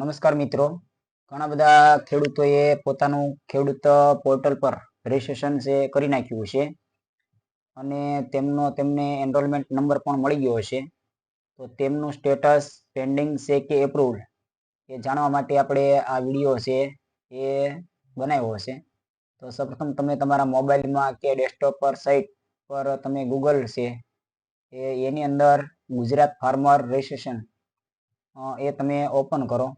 નમસ્કાર મિત્રો. ઘણા બધા ખેડૂતોએ પોતાનું ખેડૂત પોર્ટલ પર રજીસ્ટ્રેશન છે કરી નાખ્યું છે અને તેમનો તેમને એનરોલમેન્ટ નંબર પણ મળી ગયો હશે. તો તેમનું સ્ટેટસ પેન્ડિંગ છે કે એપ્રુવલ એ જાણવા માટે આપણે આ વીડિયો છે એ બનાવ્યો હશે. તો સૌપ્રથમ તમે તમારા મોબાઈલમાં કે ડેસ્કટોપ પર સાઇટ પર તમે ગૂગલ છે એ એની અંદર ગુજરાત ફાર્મર રજીસ્ટ્રેશન એ તમે ઓપન કરો.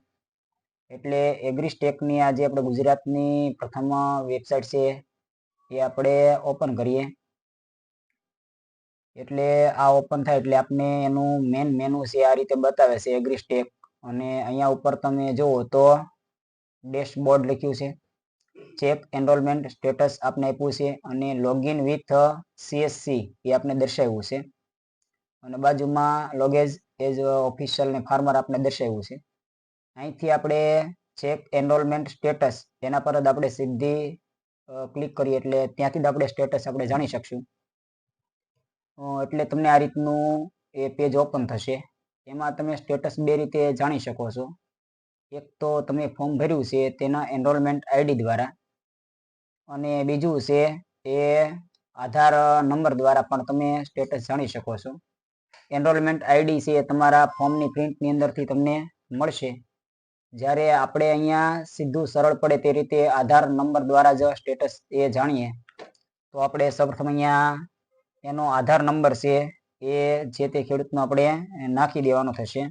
એટલે એગ્રીસ્ટેકની આ જે આપણે ગુજરાતની પ્રથમ વેબસાઇટ છે, એ આપણે ઓપન કરીએ. એટલે આ ઓપન થાય એટલે આપને એનું મેન મેનુ છે, આ રીતે બતાવે છે એગ્રીસ્ટેક અને અહીંયા ઉપર તમે જુઓ તો ડેશબોર્ડ લખ્યું છે. ચેક એનરોલમેન્ટ સ્ટેટસ આપને આપ્યું છે અને લોગિન વિથ સીએસસી એ આપને દર્શાવ્યું છે. અને બાજુમાં લોગેજ એઝ ઓફિશિયલ ને ફાર્મર આપને દર્શાવ્યું છે. અહીંથી આપણે ચેક એનરોલમેન્ટ સ્ટેટસ એના પર જ આપણે સીધી ક્લિક કરીએ એટલે ત્યાંથી જ આપણે સ્ટેટસ આપણે જાણી શકશું. એટલે તમને આ રીતનું એ પેજ ઓપન થશે. એમાં તમે સ્ટેટસ બે રીતે જાણી શકો છો. એક તો તમે ફોર્મ ભર્યું છે તેના એનરોલમેન્ટ આઈડી દ્વારા અને બીજું છે એ આધાર નંબર દ્વારા પણ તમે સ્ટેટસ જાણી શકો છો. એનરોલમેન્ટ આઈડી છે તમારા ફોર્મની પ્રિન્ટની અંદરથી તમને મળશે. જ્યારે આપણે અહીંયા સીધું સરળ પડે તે રીતે આધાર નંબર દ્વારા જ સ્ટેટસ એ જાણીએ, તો આપણે સૌપ્રથમ અહીંયા એનો આધાર નંબર છે એ જે તે ખેડૂતનો આપણે નાખી દેવાનો થશે.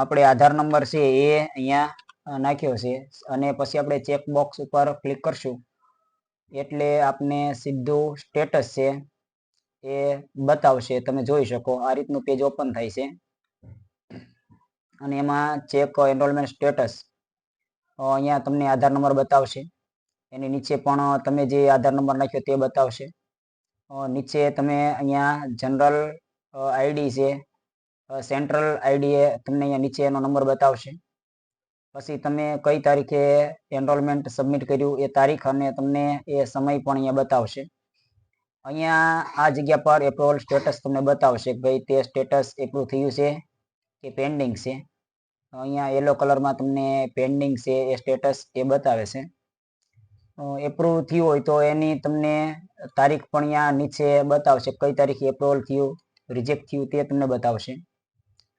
આપણે આધાર નંબર છે એ અહીંયા નાખ્યો છે અને પછી આપણે ચેક બોક્સ ઉપર ક્લિક કરશું. એટલે આપને સીધું સ્ટેટસ છે એ બતાવશે, તમે જોઈ શકો. આ રીતનું પેજ ઓપન થાય છે. અને એમાં ચેક એનરોલમેન્ટ સ્ટેટસ અહીંયા તમને આધાર નંબર બતાવશે. એની નીચે પણ તમે જે આધાર નંબર નાખ્યો તે બતાવશે. નીચે તમે અહીંયા જનરલ આઈડી છે. સેન્ટ્રલ આઈડી એ તમને અહીંયા નીચે એનો નંબર બતાવશે. પછી તમે કઈ તારીખે એનરોલમેન્ટ સબમિટ કર્યું એ તારીખ અને તમને એ સમય પણ અહીંયા બતાવશે. અહીંયા આ જગ્યા પર એપ્રુવલ સ્ટેટસ તમને બતાવશે કે ભાઈ તે સ્ટેટસ એપ્રુવ થયું છે. કે પેન્ડિંગ છે. અહીંયા યલો કલરમાં તમને પેન્ડિંગ છે, એ સ્ટેટસ એ બતાવે છે. એપ્રુવ થયું હોય તો એની તમને તારીખ પણ અહીંયા નીચે બતાવશે, કઈ તારીખે એપ્રુવલ થયું રિજેક્ટ થયું તે તમને બતાવશે.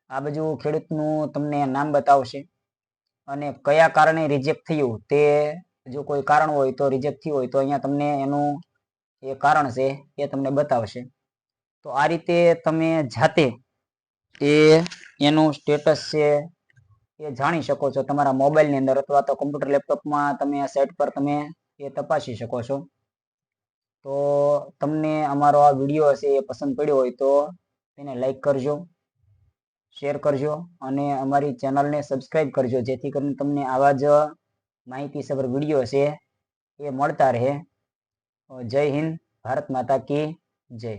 આ બાજુ ખેડૂતનું તમને નામ બતાવશે. અને કયા કારણે રિજેક્ટ થયું તે જો કોઈ કારણ હોય તો રિજેક્ટ થયું હોય તો અહીંયા તમને એનું એ કારણ છે એ તમને બતાવશે. તો આ રીતે તમે જાતે એ એનું સ્ટેટસ છે, એ જાણી શકો છો તમારા મોબાઈલની અંદર અથવા તો કમ્પ્યુટર લેપટોપમાં તમે આ સાઇટ પર તમે એ તપાસી શકો છો. તો તમને અમારો આ વીડિયો હશે, એ પસંદ પડ્યો હોય તો તેને લાઈક કરજો શેર કરજો અને અમારી ચેનલને સબસ્ક્રાઈબ કરજો, જેથી કરીને તમને આવા જ માહિતીસભર વીડિયો છે એ મળતા રહે. જય હિન્દ, ભારત માતા કી જય.